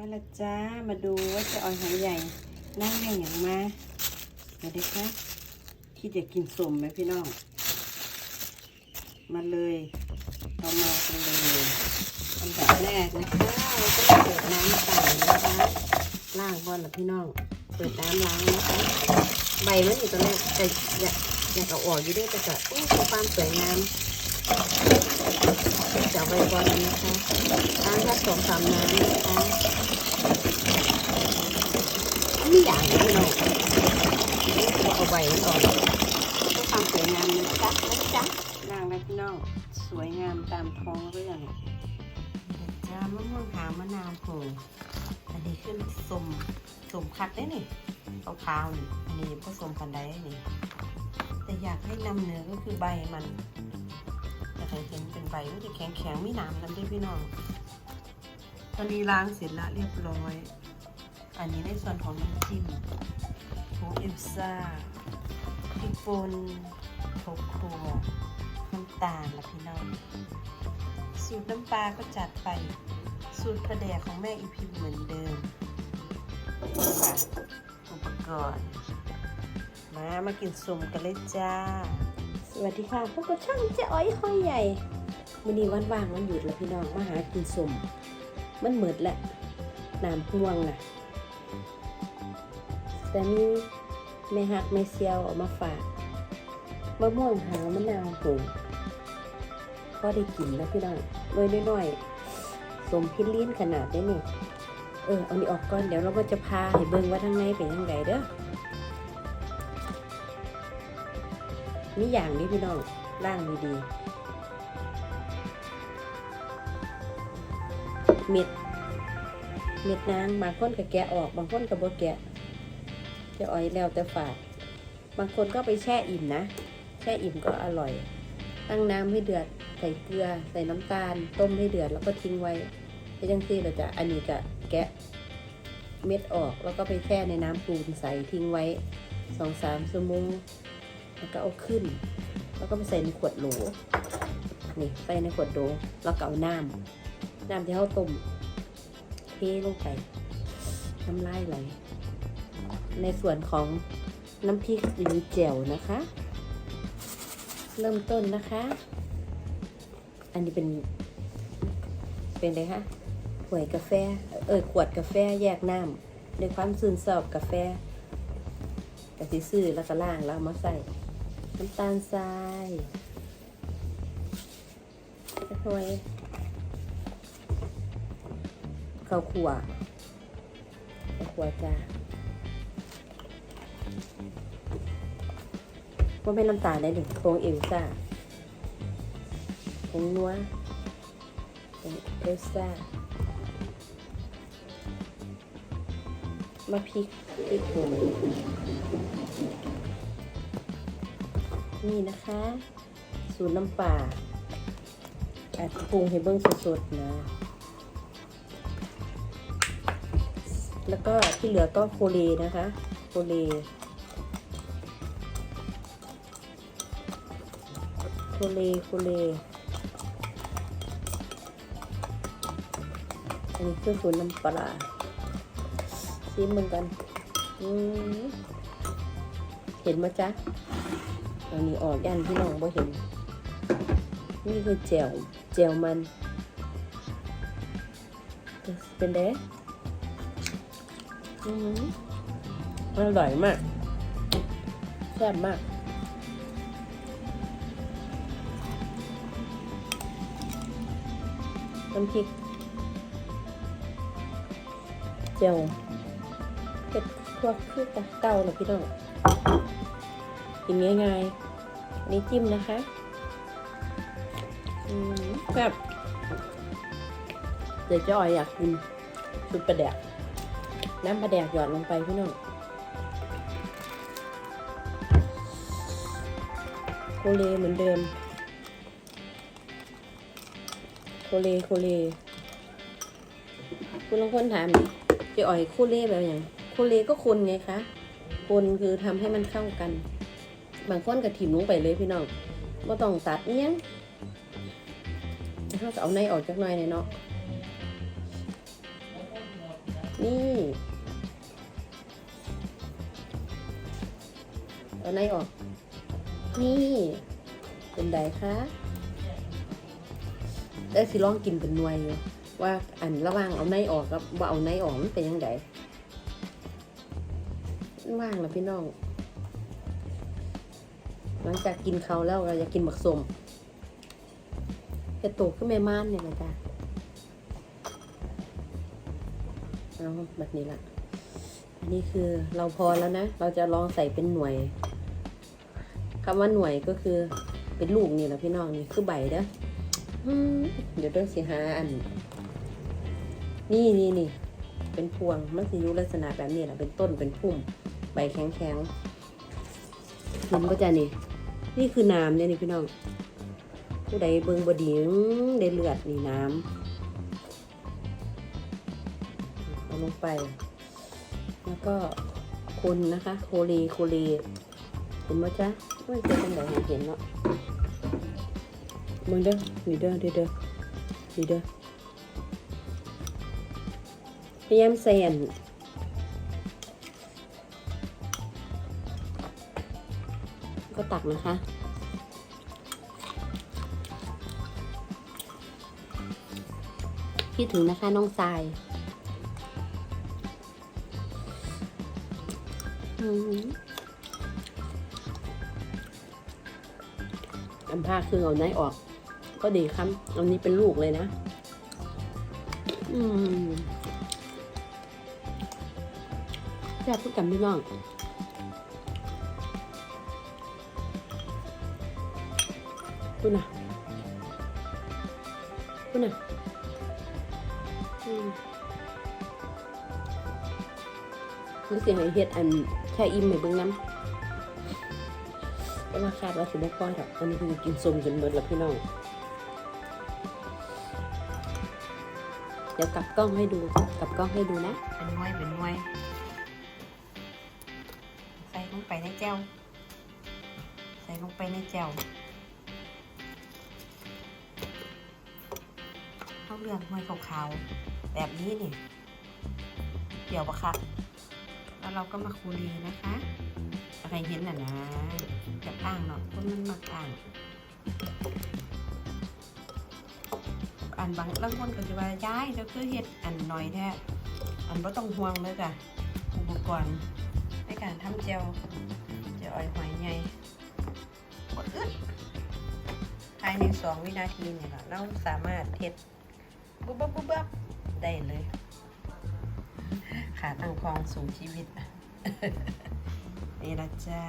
มาละจ้า มาดูว่าจะเอาหอยใหญ่นั่งแม่อย่างมาเดี๋ยวดิคะที่จะกินสมไหมพี่น้อง มาเลยเรามากันเลยอันดับแรกนะคะเราก็เปิดน้ำเปล่นะคะล้างก่อนละพี่น้อง เปิดน้ำล้างนะคะ ใบมันอยู่ตรงนี้แต่อยากอยากเอาออกอยู่ด้วยแต่ก็อู้ความสวยงาม จะเอาใบก่อนนะคะล้างแค่สองสามน้ำนะคะนี่อย่างนี้พี่น้องเอาใบมันออกเพื่อความสวยงามนะจ๊ะนะจ๊ะนางนะพี่น้องสวยงามตามท้องเรื่องจ้ามะม่วงหาวมะนาวโผล่อันนี้ขึ้นสมสมคัดได้นี่ขาวๆนี่อันนี้ผสมกันได้นี่แต่อยากให้นำเนื้อก็คือใบมัน แต่ใครเห็นเป็นใบมันจะแข็งๆไม่น้ำน้ำด้วยพี่น้อง ตอนนี้ล้างเสร็จล้วเรียบร้อย อันนี้ในส่วนของน้ำจิ้มผงเอลซ่าพริกป่นผงครัวน้ำตาลละพี่น้อง สูตรน้ำปลาก็จัดไป สูตรประแดกของแม่อีพิมเหมือนเดิมอุปกรณ์ มามากินสมกันเลยจ้า วัสดีค่ะพวกเราช่างเจ๊อ้อยห้อยใหญ่วันนี้วันว่างวันหยุดแล้วพี่น้องมาหากินสมมันเหมือดแหละน้ำห่วงน่ะ แต่มีแม่หักแม่เซียวออกมาฝากมะม่วงหามะนาวโหงก็ได้กินแล้วพี่น้องน้อยน้อยๆสมพิลิ้นขนาดนี้นี่เออเอานี่ออกก่อนเดี๋ยวเราก็จะพาให้เบิ่งว่าทางในเป็นยังไงเด้อ มีอย่างนี้พี่น้องล่างดีๆเม็ด เม็ดนางบางคนก็แกะออก บางคนก็บ่แกะจะอ้อยแล้วแต่ฝาด บางคนก็ไปแช่อิ่มนะ แช่อิ่มก็อร่อย ตั้งน้ำให้เดือด ใส่เกลือ ใส่น้ำตาล ต้มให้เดือดแล้วก็ทิ้งไว้ไปจังซี่เราจะอันนี้ก็แกะเม็ดออกแล้วก็ไปแช่ในน้ำปูนใส่ทิ้งไว้สองสามชั่วโมง แล้วก็เอาขึ้น แล้วก็ไปใส่ในขวดโหล นี่ใส่ในขวดโหลแล้วก็เอาน้ำน้ำที่เขาต้มเทลงไป น้ำลายไหล ในส่วนของน้ำพริกหรือแจ่วนะคะ เริ่มต้นนะคะ อันนี้เป็น เป็นอะไรคะถ้วยกาแฟ เออขวดกาแฟแยกน้ำด้วยความซึนสอบกาแฟกะทิซื้อแล้วก็ล่างแล้วเอามาใส่ น้ำตาลทรายถ้วยข้าวคั่วข้าวคั่วจ้าว่าเป็นน้ำตาลได้หนึ่งโคงเอลซ่าผงนัวผงเอลซ่ามาพริกพริกผง นี่นะคะสูตรน้ำปลาอาจจะปรุงให้เบิ้งสดๆนะ แล้วก็ที่เหลือก็โคเลนะคะ โคเลโคเลโคเลอันนี้คือสูตรน้ำปลาซิมเหมือนกัน เห็นไหมจ๊ะ อันนี้ออกยันพี่น้องบ่เห็น นี่คือแจวแจวมันเป็นเด้อืมอร่อยมากแซ่บมากน้ำพริกเจียวเผ็ดพวกคือตะเก่าเหรอพี่น้องกินง่ายๆ นี้จิ้มนะคะแซ่บเดี๋ยวจ้ออยอยากกินสุดประแดก น้ำปลาแดกหยอดลงไปพี่น้องโคเลเหมือนเดิม โคเลโคเล คุณลองคนถามดิเจะอ่อยโคเลแบบอย่างโคเลก็คนไงคะคนคือทำให้มันเข้ากัน บางคนก็ถิ่มลงไปเลยพี่น้องไม่ต้องตัดเนี้ยงเขาจะเอาในออกจากหน่อยเนี่ยเนาะนี่เอาไนออก นี่เป็นไดคะได้สิลองกินเป็นหน่วยอยู่ว่าอันระว่างเอาไนออกกับว่าเอาไนออกมันเป็นยังไงว่างแล้วพี่น้อง หลังจากกินเขาแล้วเราอยากกินหมักสมจะโตขึ้นแม่ม่านเนี่ยนะจ๊ะเอาแบบนี้ละอันนี้คือเราพอแล้วนะ เราจะลองใส่เป็นหน่วยคำว่าหน่วยก็คือเป็นลูกนี่แหละพี่น้องนี่คือใบเด้อเดี๋ยวเด้อสิหาอัน นี่นี่นี่เป็นพวงมันสิอยุลักษณะแบบนี้แหละเป็นต้นเป็นพุ่ม ใบแข็งแข็งเห็นป่ะจ๊ะนี่ นี่คือน้ำเนี่ยนี่พี่น้อง ผู้ใดเบิ่งบดีได้เลือดนี่น้ำเอาลงไป แล้วก็คนนะคะ โคเลโคเลเห็นไหมจ๊ะไม่เจอกันไหนเห็นเนาะมึงเด้อนี่เด้อเด้อเด้อนี่เด้อพยายามใส่อัน ตักนะคะ คิดถึงนะคะน้องทรายอืมอันผ้าคือเอาไหนออก ก็ดีครับอันนี้เป็นลูกเลยนะ อืมแซ่บพูดกันพี่น้อง พูดนะพูดนะมรู้สึกให้เฮ็ดอันแค่อิ่มให้เบิ่งน้ำแต่ว่าคาดว่าสิบ่พอดอกอันนี้คือกินส้มจนเบิดแล้วพี่น้อง เดี๋ยวกลับกล้องให้ดูกลับกล้องให้ดูนะ เป็นมวยเป็นมวย ใส่ลงไปในแจ่วใส่ลงไปในแจ่ว เข้าเรื่องมวยขาวๆแบบนี้นี่เกี่ยวปะคะแล้วเราก็มาคูรีนะคะ อะไรเห็นน่ะนะจะอ้างเนาะคนมันมักอ้างอันบางบางคนก็จะว่าย้ายเดี๋ยวคือเฮ็ดอันหน่อยแท้อันบ่ต้องห่วงเลยจ้ะอุปกรณ์ในการทำเจลเจลอ้อยหอยใหญ่กดอึดภายในสองวินาทีเนี่ยค่ะเราสามารถเฮ็ด บุ๊บบุ๊บบุ๊บบุ๊บได้เลยขาตั้งคองสูงชีวิต นี่ละจ้า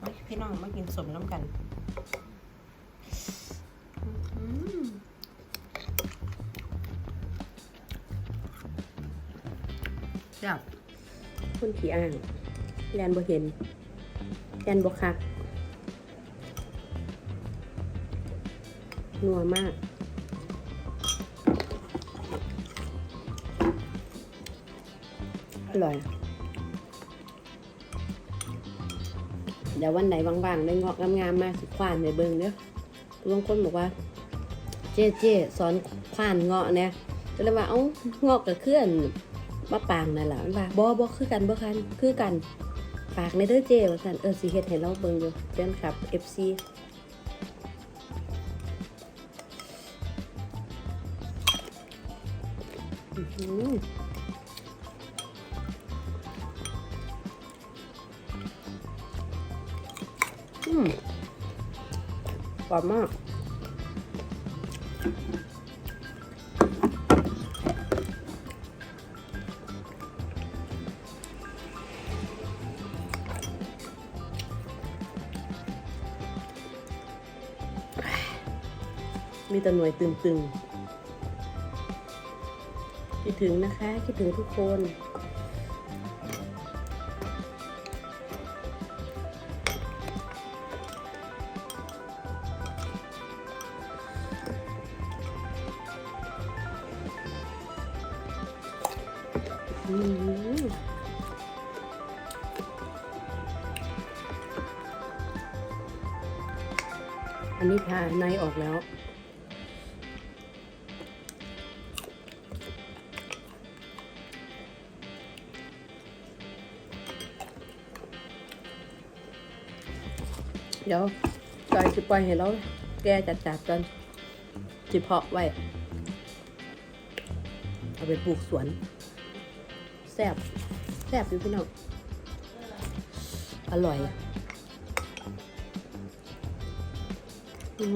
มาพี่น้องมากินสมน้ำกันอื้อหือจับคนขี่อ่างแลนบ่เห็นแลนบ่คักนัวมาก ร่อยเดี๋ยววันไหนว่างๆ ได้งาะงามๆมาสิควานในเบิงเด้อบางคนบอกว่า เจ๊เจ๊สอนควานเงาะเนี่ยก็เลยว่าเอ้าเงาะกับเคลื่อนมาปางนั่นแหละมันว่าบ่บ่คือกันบ่คันคือกันปากในเด้อเจ๊ว่าซั่นเออสิเฮ็ดให้เราเบิ่งอยู่เพื่อนครับ FC อื้อหื หวานมาก มีแต่หน่วยตึงๆ คิดถึงนะคะ คิดถึงทุกคน อันนี้ทาในออกแล้วเดี๋ยวจอยจะปล่อยให้เราแก้จัดจัดจนจิเพาะไว้ เอาไปปลูกสวน แซบแซบอยู่พี่น้อง อร่อย มั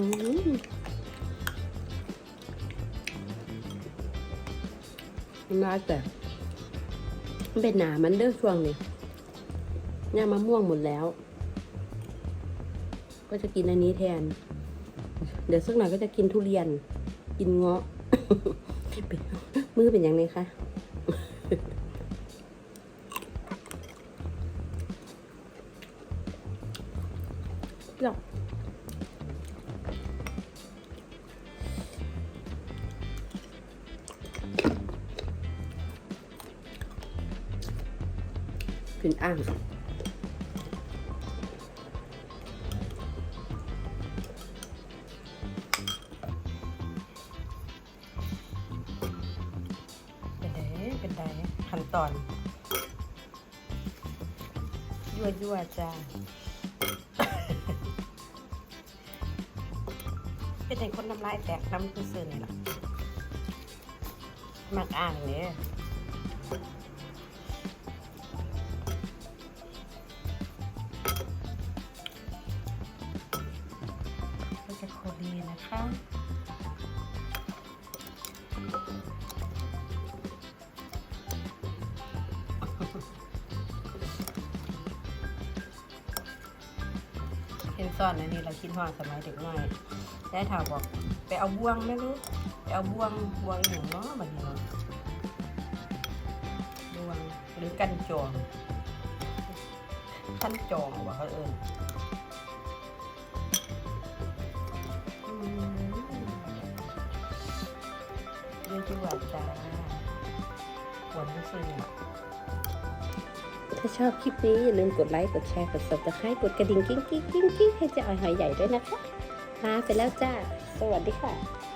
นน่าแต่เป็นหนามันเด้อช่วงนี้เนี่ยมะม่วงหมดแล้ว ก็จะกินอันนี้แทน เดี๋ยวสักหน่อยก็จะกินทุเรียน กินเงาะมือเป็นยังไงคะหรอก เป็นอ่างเป็นไดเป็นไดขั้นตอน ยั่วยั่วๆจ้าเป็นไงคนน้ำลายแตกน้ำคือซื่อนี่ล่ะมักอ่างเนี่ย เห็นซ่อนอันนี้เราคิดว่าสมัยเด็กน้อยได้ถามบอกไปเอาบ่วงไม่รู้ไปเอาบ่วงบ่วงอย่งเนาะแบบนี้บ่วงหรือกันจองขั้นจองว่าเขาเอิญอืมเรื่องที่ว่าจ้าหวนที่สุด ถ้าชอบคลิปนี้อย่าลืมกดไลค์กดแชร์กด subscribe กดกระดิ่งกิ้งกิ้งกิ้งกิ้งให้เจะอ่อยหอยใหญ่ด้วยนะคะลาไปแล้วจ้า สวัสดีค่ะ